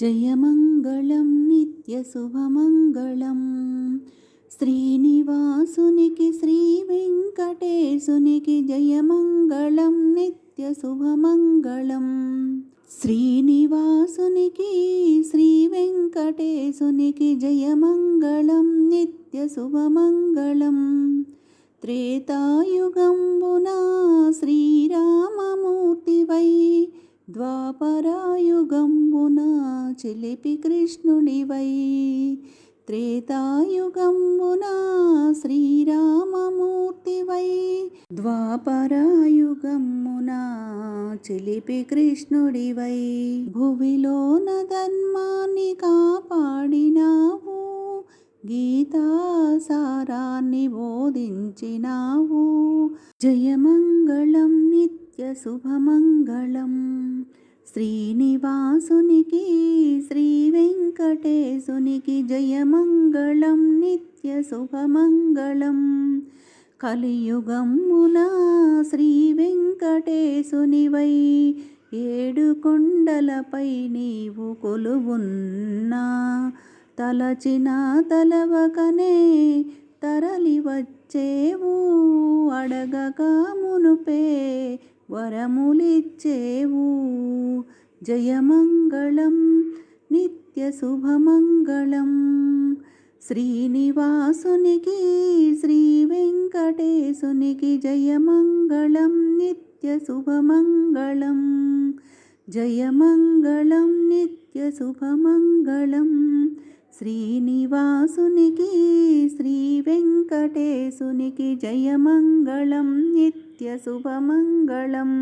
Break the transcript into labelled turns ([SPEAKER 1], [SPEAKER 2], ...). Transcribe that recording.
[SPEAKER 1] జయమంగళం నిత్య శుభమంగళం. శ్రీనివాసునికి శ్రీ వెంకటేశునికి జయమంగళం నిత్య శుభమంగళం. శ్రీనివాసునికి శ్రీ వెంకటేశునికి జయమంగళం నిత్య శుభమంగళం. త్రేతాయుగంబున శ్రీరామమూర్తివై ద్వాపరాయుగం చిలిపి కృష్ణుడివై. త్రేతాయుగంబున శ్రీరామమూర్తివై. ద్వాపరాయుగమ్మున చిలిపి కృష్ణుడివై. భువిలోన ధర్మాన్ని కాపాడినావు. గీతాసారాన్ని బోధించినావు. జయమంగళం నిత్య శుభమంగళం. శ్రీనివాసునికి శ్రీ వెంకటేశునికి జయమంగళం నిత్య శుభమంగళం. కలియుగమున శ్రీ వెంకటేశునివై ఏడు కొండలపై నీవు కొలువున్నా తలచిన తలవకనే తరలి వచ్చేవు అడగక మునుపే వరములిచ్చేవు. जयमङ्गलं नित्यशुभमङ्गलं श्रीनिवासुनिकी श्रीवेङ्कटेशुनिकि जयमङ्गलं नित्यशुभमङ्गलं जयमङ्गलं नित्यशुभमङ्गलं श्रीनिवासुनिकी श्रीवेङ्कटेशुनिकि जयमङ्गलं नित्यशुभमङ्गलम्।